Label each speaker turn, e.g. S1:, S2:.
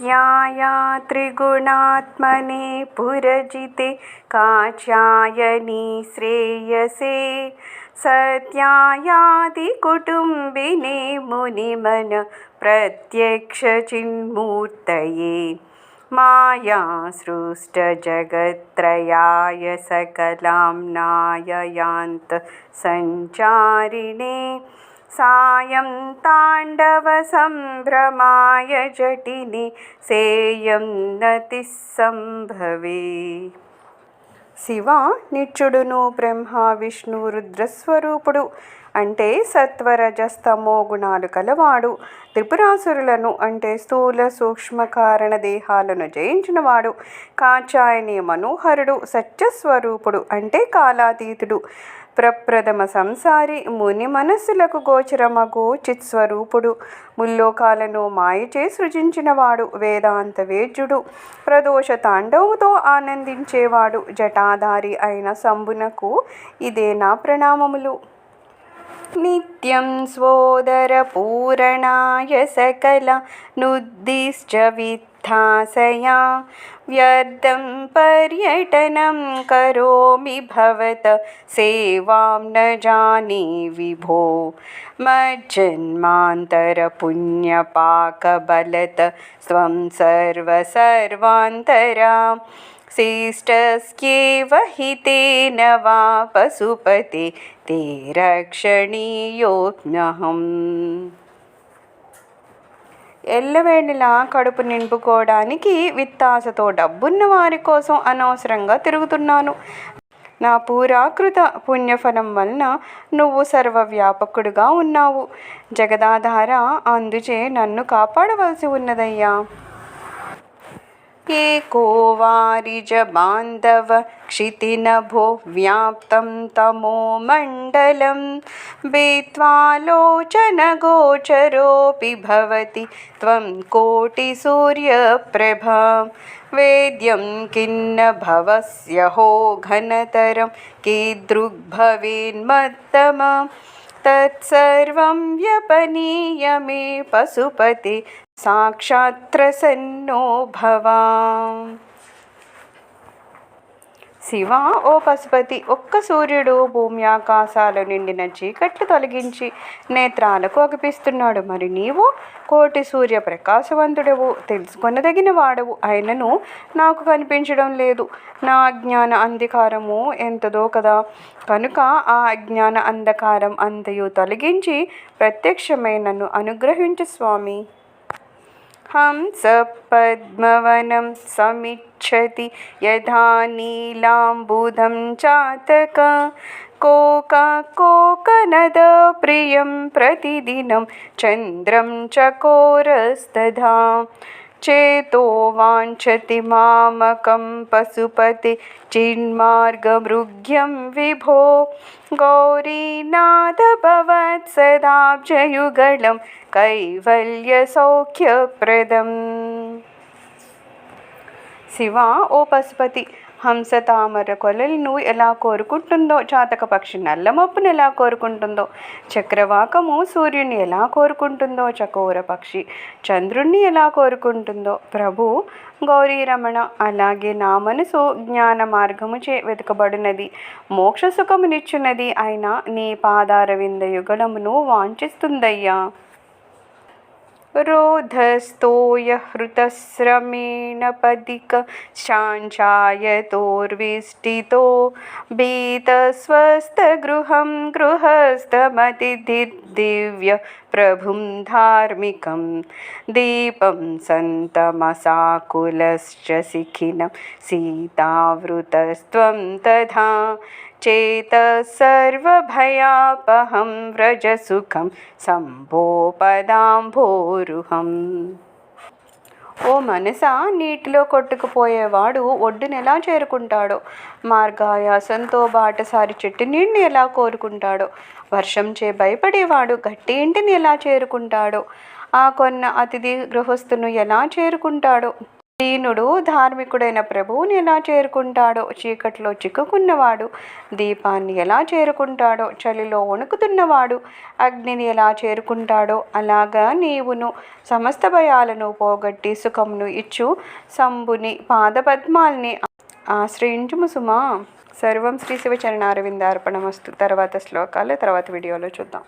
S1: नित्याया त्रिगुणात्मने पुरजिते काचायनी श्रेयसे। सत्यायादिकुटुम्बिने मुनिमन प्रत्यक्षचिन्मूर्तये। मायासृष्टजगत्त्रयाय सकलां नाययान्तसञ्चारिणे सायं ताण्डवसम्भ्रमाय जटिनि సేయం నతి సంభవే శివ నిత్యుడును బ్రహ్మ విష్ణు రుద్రస్వరూపుడు అంటే సత్వరజస్తమో గుణాలు కలవాడు త్రిపురాసురులను అంటే స్థూల సూక్ష్మ కారణ దేహాలను జయించినవాడు కాచాయని మనోహరుడు సత్యస్వరూపుడు అంటే కాలాతీతుడు ప్రప్రథమ సంసారి ముని మనస్సులకు గోచరమగు చిత్స్వరూపుడు ముల్లోకాలను మాయచే సృజించినవాడు వేదాంత వేద్యుడు ప్రదోష తాండవుతో ఆనందించేవాడు జటాధారి అయిన సంబునకు ఇదే నా ప్రణామములు నిత్యం स्वोदरपूरणाय सकलनुद्दिश्च धासया व्यर्थं पर्यटनं करोमि भवत, सेवा न जाने विभो। मज्जन्मान्तरपुण्यपाकबलत, स्वं सर्वसर्वान्तरां शिष्टस्येव हि वा पशुपते, ते रक्षणीयोऽज्ञहम् ఎల్లవేళలా కడుపు నింపుకోవడానికి విత్తాసతో డబ్బున్న వారి కోసం అనవసరంగా తిరుగుతున్నాను. నా పూరాకృత పుణ్యఫలం వలన నువ్వు సర్వవ్యాపకుడుగా ఉన్నావు. జగదాధార అందుచే నన్ను కాపాడవలసి ఉన్నదయ్యా. एको वारिजबान्धव क्षितिनभो व्याप्तं तमो मण्डलं बेत्वालोचनगोचरोऽपि भवति त्वं कोटिसूर्यप्रभा वेद्यं किन्न भवस्यहो घनतरं कीदृग्भवेन्मत्तम। तत्सर्वं व्यपनीय मे पशुपते సాక్షాత్రసన్నో భవా శివ ఓ పశుపతి ఒక్క సూర్యుడు భూమి ఆకాశాలు నిండిన చీకట్లు తొలగించి నేత్రాలకు అగిపిస్తున్నాడు. మరి నీవు కోటి సూర్య ప్రకాశవంతుడవు తెలుసుకొనదగిన వాడవు. ఆయనను నాకు కనిపించడం లేదు. నా అజ్ఞాన అంధకారము ఎంతదో కదా. కనుక ఆ అజ్ఞాన అంధకారం అంతయు తొలగించి ప్రత్యక్షమై నన్ను అనుగ్రహించు స్వామి. हंसपद्मवनं समिच्छति यथा नीलाम्बुधं चातक कोककोकनदप्रियं प्रतिदिनं चन्द्रं चकोरस्तधा चेतो वाञ्छति मामकं पशुपति चिन्मार्गमृग्यं विभो। गौरीनाथभवत्सदाब्जयुगलं कैवल्यसौख्यप्रदम्। శివ ఓ పశుపతి హంస తామర కొలలను ఎలా కోరుకుంటుందో చాతక పక్షి నల్లమప్పును ఎలా కోరుకుంటుందో చక్రవాకము సూర్యుని ఎలా కోరుకుంటుందో చకోర పక్షి చంద్రుణ్ణి ఎలా కోరుకుంటుందో ప్రభు గౌరీరమణ అలాగే నా మనసు జ్ఞాన మార్గము చే వెతుకబడినది మోక్ష సుఖమునిచ్చున్నది అయినా నీ పాదారవింద యుగళమును వాంఛిస్తుందయ్యా. रोधस्तोयहृतस्रमेण पदिक शाञ्चायतोर्विष्टितो भीतस्वस्थगृहं गृहस्थमतिदिव्य प्रभुं धार्मिकं दीपं सन्तमसाकुलश्च शिखिनं सीतावृतस्त्वं तथा చేతసర్వభయాపహం వ్రజసుఖం సంభోపదాంభోరుహం ఓ మనస నీటిలో కొట్టుకుపోయేవాడు ఒడ్డును ఎలా చేరుకుంటాడో? మార్గాయాసంతో బాటసారి చెట్టు నీటిని ఎలా కోరుకుంటాడో? వర్షం చే భయపడేవాడు గట్టి ఇంటిని ఎలా చేరుకుంటాడో? ఆ కొన్న అతిథి గృహస్థును ఎలా చేరుకుంటాడో? దీనుడు ధార్మికుడైన ప్రభువుని ఎలా చేరుకుంటాడో? చీకట్లో చిక్కుకున్నవాడు దీపాన్ని ఎలా చేరుకుంటాడో? చలిలో వణుకుతున్నవాడు అగ్నిని ఎలా చేరుకుంటాడో? అలాగా నీవును సమస్త భయాలను పోగొట్టి సుఖమును ఇచ్చు. సంబుని పాదపద్మాల్ని ఆశ్రయించుము సుమా. సర్వం శ్రీ శివచరణ అరవిందార్పణ వస్తు తర్వాత శ్లోకాలు తర్వాత వీడియోలో చూద్దాం.